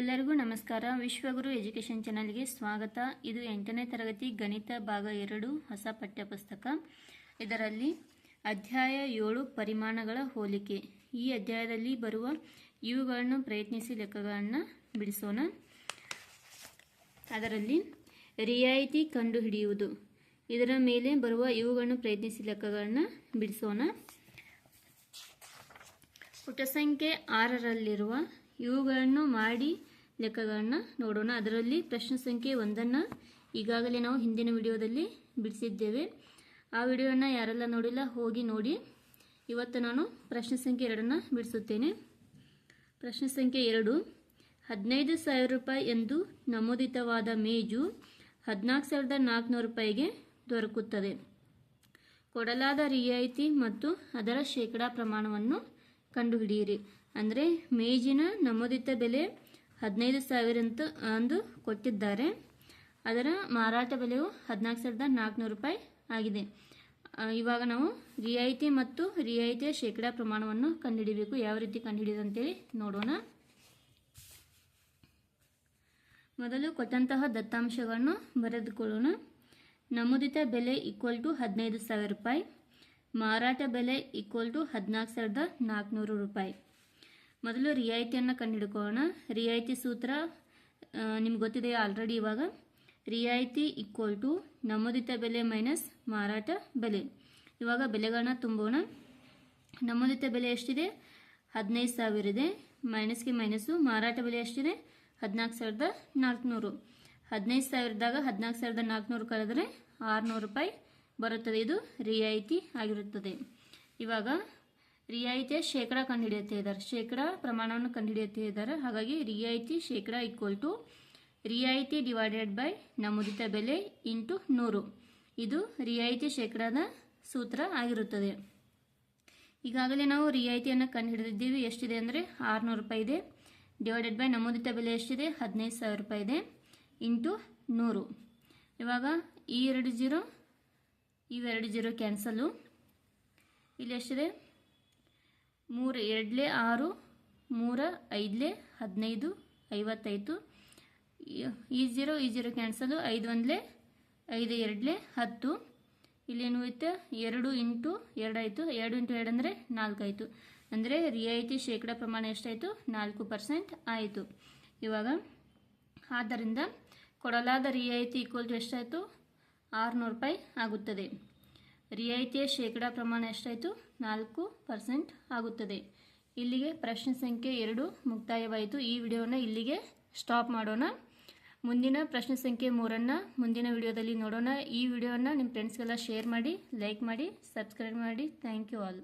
ಎಲ್ಲರಿಗೂ ನಮಸ್ಕಾರ. ವಿಶ್ವಗುರು ಎಜುಕೇಷನ್ ಚಾನಲ್ಗೆ ಸ್ವಾಗತ. ಇದು ಎಂಟನೇ ತರಗತಿ ಗಣಿತ ಭಾಗ ಎರಡು, ಹೊಸ ಪಠ್ಯಪುಸ್ತಕ. ಇದರಲ್ಲಿ ಅಧ್ಯಾಯ ಏಳು ಪರಿಮಾಣಗಳ ಹೋಲಿಕೆ. ಈ ಅಧ್ಯಾಯದಲ್ಲಿ ಬರುವ ಇವುಗಳನ್ನು ಪ್ರಯತ್ನಿಸಿ ಲೆಕ್ಕಗಳನ್ನು ಬಿಡಿಸೋಣ. ಅದರಲ್ಲಿ ರಿಯಾಯಿತಿ ಕಂಡುಹಿಡಿಯುವುದು. ಇದರ ಮೇಲೆ ಬರುವ ಇವುಗಳನ್ನು ಪ್ರಯತ್ನಿಸಿ ಲೆಕ್ಕಗಳನ್ನು ಬಿಡಿಸೋಣ. ಪುಟ ಸಂಖ್ಯೆ ಆರರಲ್ಲಿರುವ ಇವುಗಳನ್ನು ಮಾಡಿ ಲೆಕ್ಕಗಳನ್ನು ನೋಡೋಣ. ಅದರಲ್ಲಿ ಪ್ರಶ್ನೆ ಸಂಖ್ಯೆ ಒಂದನ್ನು ಈಗಾಗಲೇ ನಾವು ಹಿಂದಿನ ವಿಡಿಯೋದಲ್ಲಿ ಬಿಡಿಸಿದ್ದೇವೆ. ಆ ವಿಡಿಯೋನ ಯಾರೆಲ್ಲ ನೋಡಿಲ್ಲ, ಹೋಗಿ ನೋಡಿ. ಇವತ್ತು ನಾನು ಪ್ರಶ್ನೆ ಸಂಖ್ಯೆ ಎರಡನ್ನು ಬಿಡಿಸುತ್ತೇನೆ. ಪ್ರಶ್ನೆ ಸಂಖ್ಯೆ ಎರಡು. ಹದಿನೈದು ಸಾವಿರ ರೂಪಾಯಿ ಎಂದು ನಮೂದಿತವಾದ ಮೇಜು ಹದಿನಾಲ್ಕು ಸಾವಿರದ ನಾಲ್ಕುನೂರು ರೂಪಾಯಿಗೆ ದೊರಕುತ್ತದೆ. ಕೊಡಲಾದ ರಿಯಾಯಿತಿ ಮತ್ತು ಅದರ ಶೇಕಡಾ ಪ್ರಮಾಣವನ್ನು ಕಂಡುಹಿಡಿಯಿರಿ. ಅಂದರೆ ಮೇಜಿನ ನಮೂದಿತ ಬೆಲೆ ಹದಿನೈದು ಸಾವಿರ ಅಂತ ಅಂದು ಕೊಟ್ಟಿದ್ದಾರೆ. ಅದರ ಮಾರಾಟ ಬೆಲೆಯು ಹದಿನಾಲ್ಕು ಸಾವಿರದ ನಾಲ್ಕುನೂರು ರೂಪಾಯಿ ಆಗಿದೆ. ಇವಾಗ ನಾವು ರಿಯಾಯಿತಿ ಮತ್ತು ರಿಯಾಯಿತಿಯ ಶೇಕಡಾ ಪ್ರಮಾಣವನ್ನು ಕಂಡುಹಿಡಿಯಬೇಕು ಯಾವ ರೀತಿ ಕಂಡುಹಿಡಿಯೋದು ಅಂತೇಳಿ ನೋಡೋಣ. ಮೊದಲು ಕೊಟ್ಟಂತಹ ದತ್ತಾಂಶಗಳನ್ನು ಬರೆದುಕೊಳ್ಳೋಣ. ನಮೂದಿತ ಬೆಲೆ ಈಕ್ವಲ್ ಟು ಹದಿನೈದು ಸಾವಿರ ರೂಪಾಯಿ. ಮಾರಾಟ ಬೆಲೆ ಈಕ್ವಲ್ ಟು ಹದಿನಾಲ್ಕು ಸಾವಿರದ ನಾಲ್ಕುನೂರು ರೂಪಾಯಿ. ಮೊದಲು ರಿಯಾಯಿತಿಯನ್ನು ಕಂಡುಹಿಡ್ಕೋಣ ರಿಯಾಯಿತಿ ಸೂತ್ರ ನಿಮ್ಗೆ ಗೊತ್ತಿದೆ ಆಲ್ರೆಡಿ ಇವಾಗ? ರಿಯಾಯಿತಿ ಈಕ್ವಲ್ ಟು ನಮೂದಿತ ಬೆಲೆ ಮೈನಸ್ ಮಾರಾಟ ಬೆಲೆ. ಇವಾಗ ಬೆಲೆಗಳನ್ನ ತುಂಬೋಣ. ನಮೂದಿತ ಬೆಲೆ ಎಷ್ಟಿದೆ? ಹದಿನೈದು ಸಾವಿರ ಇದೆ. ಮೈನಸ್ಗೆ ಮೈನಸ್ಸು ಮಾರಾಟ ಬೆಲೆ ಎಷ್ಟಿದೆ? ಹದಿನಾಲ್ಕು ಸಾವಿರದ ನಾಲ್ಕುನೂರು. ಹದಿನೈದು ಸಾವಿರದಾಗ ಹದಿನಾಲ್ಕು ಸಾವಿರದ ನಾಲ್ಕುನೂರು ಕಳೆದರೆ ಆರುನೂರು ರೂಪಾಯಿ ಬರುತ್ತದೆ. ಇದು ರಿಯಾಯಿತಿ ಆಗಿರುತ್ತದೆ. ಇವಾಗ ರಿಯಾಯಿತಿಯ ಶೇಕಡ ಕಂಡುಹಿಡಿಯುತ್ತಾ ಇದ್ದಾರೆ. ಶೇಕಡ ಪ್ರಮಾಣವನ್ನು ಕಂಡುಹಿಡಿಯುತ್ತಾ ಇದ್ದಾರೆ. ಹಾಗಾಗಿ ರಿಯಾಯಿತಿ ಶೇಕಡ ಈಕ್ವಲ್ ಟು ರಿಯಾಯಿತಿ ಡಿವೈಡೆಡ್ ಬೈ ನಮೂದಿತ ಬೆಲೆ ಇಂಟು ನೂರು. ಇದು ರಿಯಾಯಿತಿ ಶೇಕಡದ ಸೂತ್ರ ಆಗಿರುತ್ತದೆ. ಈಗಾಗಲೇ ನಾವು ರಿಯಾಯಿತಿಯನ್ನು ಕಂಡುಹಿಡಿದಿದ್ದೀವಿ. ಎಷ್ಟಿದೆ ಅಂದರೆ ಆರುನೂರು ರೂಪಾಯಿ ಇದೆ. ಡಿವೈಡೆಡ್ ಬೈ ನಮೂದಿತ ಬೆಲೆ ಎಷ್ಟಿದೆ? ಹದಿನೈದು ಸಾವಿರ ರೂಪಾಯಿ ಇದೆ. ಇಂಟು ನೂರು. ಇವಾಗ ಈ ಎರಡು ಜೀರೋ, ಇವೆರಡು ಜೀರೋ ಕ್ಯಾನ್ಸಲು ಇಲ್ಲಿ ಎಷ್ಟಿದೆ? ಮೂರು ಎರಡಲೇ ಆರು, ಮೂರ ಐದಲೇ ಹದಿನೈದು, ಐವತ್ತೈದು. ಈ- ಜೀರೋ, ಈ ಜೀರೋ ಕ್ಯಾನ್ಸಲು ಐದು ಒಂದಲೇ ಐದು ಎರಡಲೇ ಹತ್ತು. ಇಲ್ಲೇನು ಐತೆ ಎರಡು ಇಂಟು ಎರಡಾಯಿತು ಎರಡು ಇಂಟು ಎರಡು ಅಂದರೆ ನಾಲ್ಕಾಯಿತು ಅಂದರೆ ರಿಯಾಯಿತಿ ಶೇಕಡ ಪ್ರಮಾಣ ಎಷ್ಟಾಯಿತು? ನಾಲ್ಕು ಪರ್ಸೆಂಟ್ ಆಯಿತು. ಇವಾಗ ಆದ್ದರಿಂದ ಕೊಡಲಾದ ರಿಯಾಯಿತಿ ಈಕ್ವಲ್ ಟು ಎಷ್ಟಾಯಿತು? ಆರುನೂರು ರೂಪಾಯಿ ಆಗುತ್ತದೆ. ರಿಯಾಯಿತಿಯ ಶೇಕಡಾ ಪ್ರಮಾಣ ಎಷ್ಟಾಯಿತು? ನಾಲ್ಕು ಪರ್ಸೆಂಟ್ ಆಗುತ್ತದೆ. ಇಲ್ಲಿಗೆ ಪ್ರಶ್ನೆ ಸಂಖ್ಯೆ ಎರಡು ಮುಕ್ತಾಯವಾಯಿತು. ಈ ವಿಡಿಯೋನ ಇಲ್ಲಿಗೆ ಸ್ಟಾಪ್ ಮಾಡೋಣ. ಮುಂದಿನ ಪ್ರಶ್ನೆ ಸಂಖ್ಯೆ ಮೂರನ್ನು ಮುಂದಿನ ವಿಡಿಯೋದಲ್ಲಿ ನೋಡೋಣ. ಈ ವಿಡಿಯೋನ ನಿಮ್ಮ ಫ್ರೆಂಡ್ಸ್ಗೆಲ್ಲ ಶೇರ್ ಮಾಡಿ ಲೈಕ್ ಮಾಡಿ ಸಬ್ಸ್ಕ್ರೈಬ್ ಮಾಡಿ. Thank you all